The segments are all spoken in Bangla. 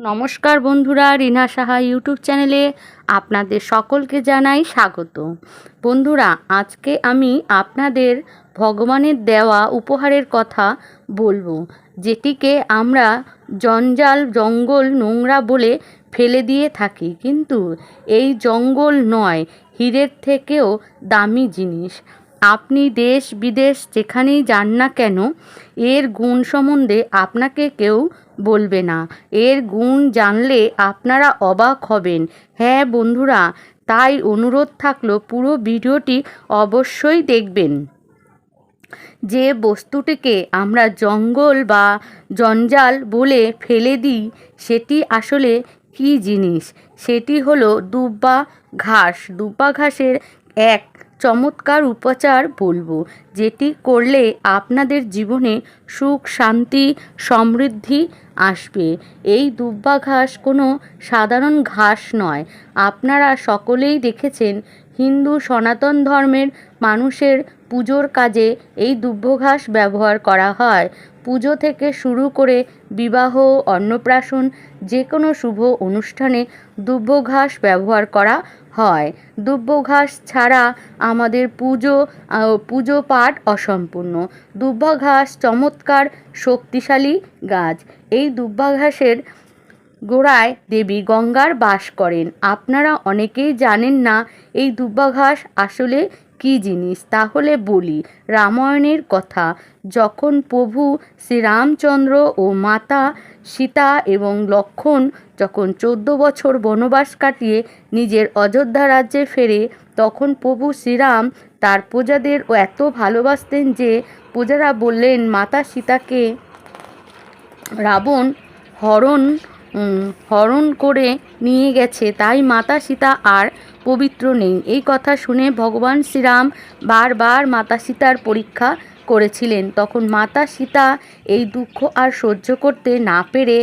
নমস্কার বন্ধুরা, রিনা সাহা ইউটিউব চ্যানেলে আপনাদের সকলকে জানাই স্বাগত। বন্ধুরা, আজকে আমি আপনাদের ভগবানের দেওয়া উপহারের কথা বলব, যেটিকে আমরা জঞ্জাল, জঙ্গল, নোংরা বলে ফেলে দিয়ে থাকি। কিন্তু এই জঙ্গল নয়, হীরের থেকেও দামি জিনিস। আপনি দেশ, বিদেশ যেখানেই যান না কেন, এর গুণ সম্বন্ধে আপনাকে কেউ বলবে না। এর গুণ জানলে আপনারা অবাক হবেন। হ্যাঁ বন্ধুরা, তাই অনুরোধ থাকল পুরো ভিডিওটি অবশ্যই দেখবেন। যে বস্তুটিকে আমরা জঙ্গল বা জঞ্জাল বলে ফেলে দিই, সেটি আসলে কী জিনিস? সেটি হলো দুব্বা ঘাস। দুব্বা ঘাসের এক চমৎকার উপচার বলব, যেটি করলে আপনাদের জীবনে সুখ, শান্তি, সমৃদ্ধি আসবে। এই দুব্বা ঘাস কোনো সাধারণ ঘাস নয়। আপনারা সকলেই দেখেছেন হিন্দু সনাতন ধর্মের মানুষের পুজোর কাজে এই দুব্ব ঘাস ব্যবহার করা হয়। পুজো থেকে শুরু করে বিবাহ, অন্নপ্রাশন যে কোনো শুভ অনুষ্ঠানে দুব্ব ঘাস ব্যবহার করা হয়। দুব্ব ঘাস ছাড়া আমাদের পুজো পুজো পাঠ অসম্পূর্ণ। দুব্বা ঘাস চমৎকার, শক্তিশালী গাছ। এই দুব্বা ঘাসের গোড়ায় দেবী গঙ্গার বাস করেন। আপনারা অনেকেই জানেন না এই দুব্বা ঘাস আসলে কী জিনিস? তাহলে বলি, রামায়ণের কথা। যখন প্রভু শ্রীরামচন্দ্র ও মাতা সীতা এবং লক্ষ্মণ যখন চোদ্দ বছর বনবাস কাটিয়ে নিজের অযোধ্যা রাজ্যে ফেরে, তখন প্রভু শ্রীরাম তার প্রজাদের এত ভালোবাসতেন যে প্রজারা বললেন, মাতা সীতাকে রাবণ হরণ হরণ করে নিয়ে গেছে। তাই মাতা সীতা আর পবিত্র নেই। এই কথা শুনে ভগবান শ্রীরাম বারবার মাতা সীতার পরীক্ষা করেছিলেন। তখন মাতা সীতা এই দুঃখ আর সহ্য করতে না পেরে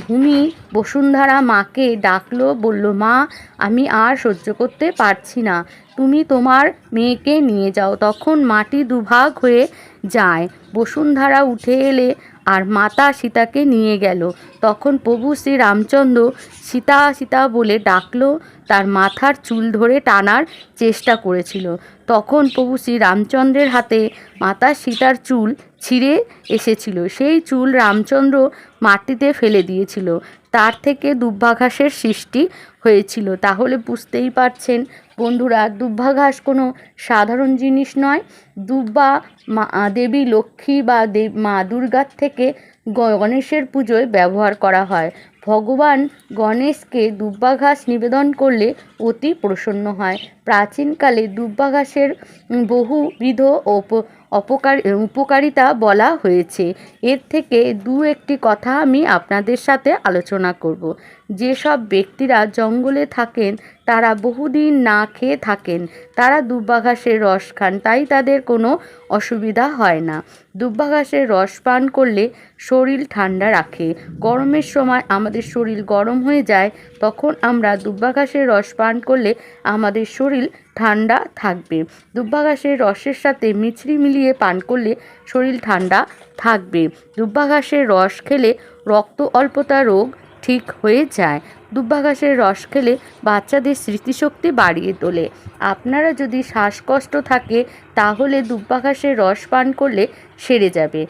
ভূমি বসুন্ধরা মাকে ডাকলো, বলল, মা, আমি আর সহ্য করতে পারছি না। তুমি তোমার মেয়েকে নিয়ে যাও। তখন মাটি দুভাগ হয়ে যায়। বসুন্ধরা উঠে এলে আর মাতা সীতাকে নিয়ে গেল। তখন প্রভু শ্রী রামচন্দ্র সীতা সীতা বলে ডাকলো, তার মাথার চুল ধরে টানার চেষ্টা করেছিল। তখন প্রভু শ্রী রামচন্দ্রের হাতে মাতা সীতার চুল ছিঁড়ে এসেছিল। সেই চুল রামচন্দ্র মাটিতে ফেলে দিয়েছিল। তার থেকে দুর্ভাঘাসের সৃষ্টি হয়েছিল। তাহলে বুঝতেই পারছেন বন্ধুরা দুর্ভাঘাস কোনো সাধারণ জিনিস নয়। দুব্বা মা, দেবী লক্ষ্মী বা দেব, মা দুর্গার থেকে গণেশের পুজোয় ব্যবহার করা হয়। ভগবান গণেশকে দুব্বা ঘাস নিবেদন করলে অতি প্রসন্ন হয়। প্রাচীনকালে দুব্বা ঘাসের বহুবিধ অপকার উপকারিতা বলা হয়েছে। এর থেকে দু একটি কথা আমি আপনাদের সাথে আলোচনা করব। যেসব ব্যক্তিরা জঙ্গলে থাকেন, তারা বহুদিন না খেয়ে থাকেন, তারা দুব্বা ঘাসের রস খান, তাই তাদের কোনো অসুবিধা হয় না। দুব্বা ঘাসের রস পান করলে শরীর ঠান্ডা রাখে। গরমের সময় আমাদের শরীর গরম হয়ে যায়, তখন আমরা দুব্বা ঘাসের রস পান করলে আমাদের শরীর ঠান্ডা থাকবে। দুব্বা ঘাসের রসের সাথে মিছরি মিলিয়ে পান করলে শরীর ঠান্ডা থাকবে। দুব্বা ঘাসের রস খেলে রক্ত অল্পতা রোগ ঠিক হয়ে যায়। দুব্বা ঘাসের রস খেলে বাচ্চাদের স্মৃতিশক্তি বাড়িয়ে তোলে। আপনারা যদি শ্বাসকষ্ট থাকে, তাহলে দুব্বা ঘাসের রস পান করলে সেরে যাবে।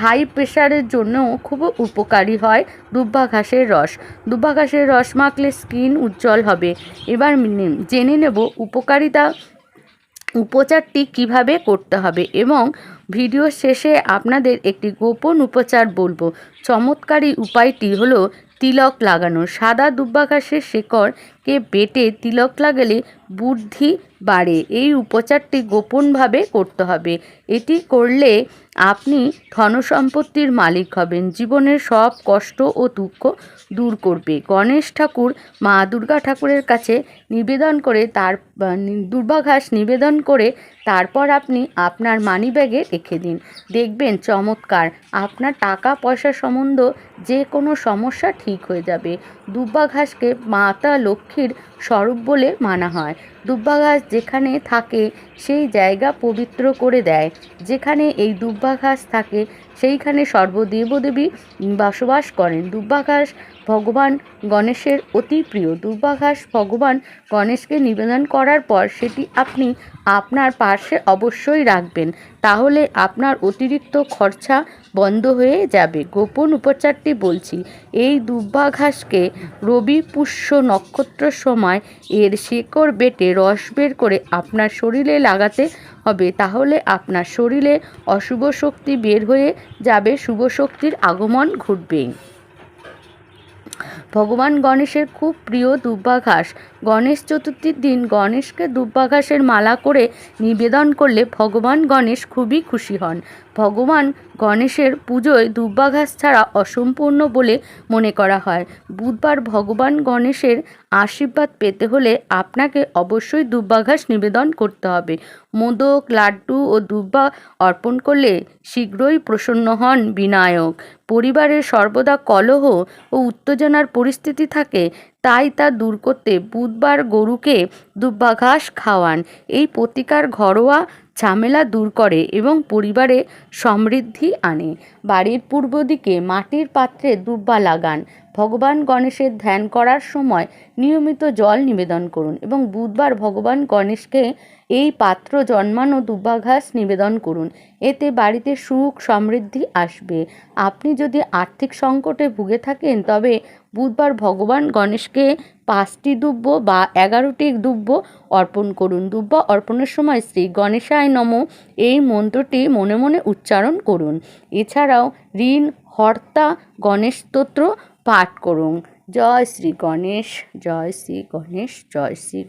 হাই প্রেশারের জন্যও খুব উপকারী হয় দুব্বা ঘাসের রস। দুব্বা ঘাসের রস মাখলে স্কিন উজ্জ্বল হবে। এবার জেনে নেব উপকারিতা, উপচারটি কীভাবে করতে হবে এবং ভিডিও শেষে আপনাদের একটি গোপন উপচার বলব। চমৎকারী উপায়টি হলো তিলক লাগানো। সাদা দুব্বা ঘাসের শেকড়কে বেটে তিলক লাগালে বুদ্ধি বাড়ে। এই উপচারটি গোপনভাবে করতে হবে। এটি করলে আপনি ধনসম্পত্তির মালিক হবেন। জীবনের সব কষ্ট ও দুঃখ দূর করবে। গণেশ ঠাকুর মা দুর্গা ঠাকুরের কাছে নিবেদন করে তার দুর্বাঘাস নিবেদন করে তারপর আপনি আপনার মানি ব্যাগে রেখে দিন। দেখবেন চমৎকার। আপনার টাকা পয়সা সম্বন্ধ যে কোনো সমস্যা ঠিক হয়ে যাবে। দুব্বা ঘাসকে মাতা লক্ষ্মীর স্বরূপ বলে মানা হয়। দুব্বা ঘাস যেখানে থাকে, সেই জায়গা পবিত্র করে দেয়। যেখানে এই দুব্বা ঘাস থাকে, সেইখানে সর্বদেবদেবী বসবাস করেন। দুব্বা ঘাস ভগবান গণেশের অতি প্রিয়। দুব্বা ঘাস ভগবান গণেশকে নিবেদন করার পর সেটি আপনি আপনার পার্শ্বে অবশ্যই রাখবেন। তাহলে আপনার অতিরিক্ত খরচা বন্ধ হয়ে যাবে। গোপন উপচারটি বলছি, এই দুব্বা ঘাসকে রবি পুষ্য নক্ষত্র সময় এর শেকড় বেটে রস বের করে আপনার শরীরে লাগাতে হবে, তাহলে আপনার শরীরে অশুভ শক্তি বের হয়ে যাবে, শুভ শক্তির আগমন ঘটবে। ভগবান গণেশের খুব প্রিয় দুব্বা ঘাস গণেশ চতুর্থীর দিন গণেশকে দুব্বা ঘাসের মালা করে নিবেদন করলে ভগবান গণেশ খুবই খুশি হন। ভগবান গণেশের পুজোয় দুব্বা ঘাস ছাড়া অসম্পূর্ণ বলে মনে করা হয়। বুধবার ভগবান গণেশের আশীর্বাদ পেতে হলে আপনাকে অবশ্যই দুব্বা ঘাস নিবেদন করতে হবে। মোদক, লাড্ডু ও দুব্বা অর্পণ করলে শীঘ্রই প্রসন্ন হন বিনায়ক। পরিবারের সর্বদা কলহ ও উত্তেজনার পরিস্থিতি থাকে, তাই তা দূর করতে বুধবার গরুকে দুব্বা ঘাস খাওয়ান। এই প্রতিকার ঘরোয়া ঝামেলা দূর করে এবং পরিবারে সমৃদ্ধি আনে। বাড়ির পূর্ব দিকে মাটির পাত্রে দুব্বা লাগান। ভগবান গণেশের ধ্যান করার সময় নিয়মিত জল নিবেদন করুন এবং বুধবার ভগবান গণেশকে এই পাত্র জন্মানো দুব্বা ঘাস নিবেদন করুন। এতে বাড়িতে সুখ সমৃদ্ধি আসবে। আপনি যদি আর্থিক সংকটে ভুগে থাকেন, তবে বুধবার ভগবান গণেশকে পাঁচটি দুব্য বা এগারোটি দুব্য অর্পণ করুন। দুব্য অর্পণের সময় শ্রী গণেশায় নম। এই মন্ত্রটি মনে মনে উচ্চারণ করুন। এছাড়াও ঋণ, হর্তা, গণেশ স্তোত্র পাঠ করুন। জয় শ্রী গণেশ, জয় শ্রী গণেশ, জয় শ্রী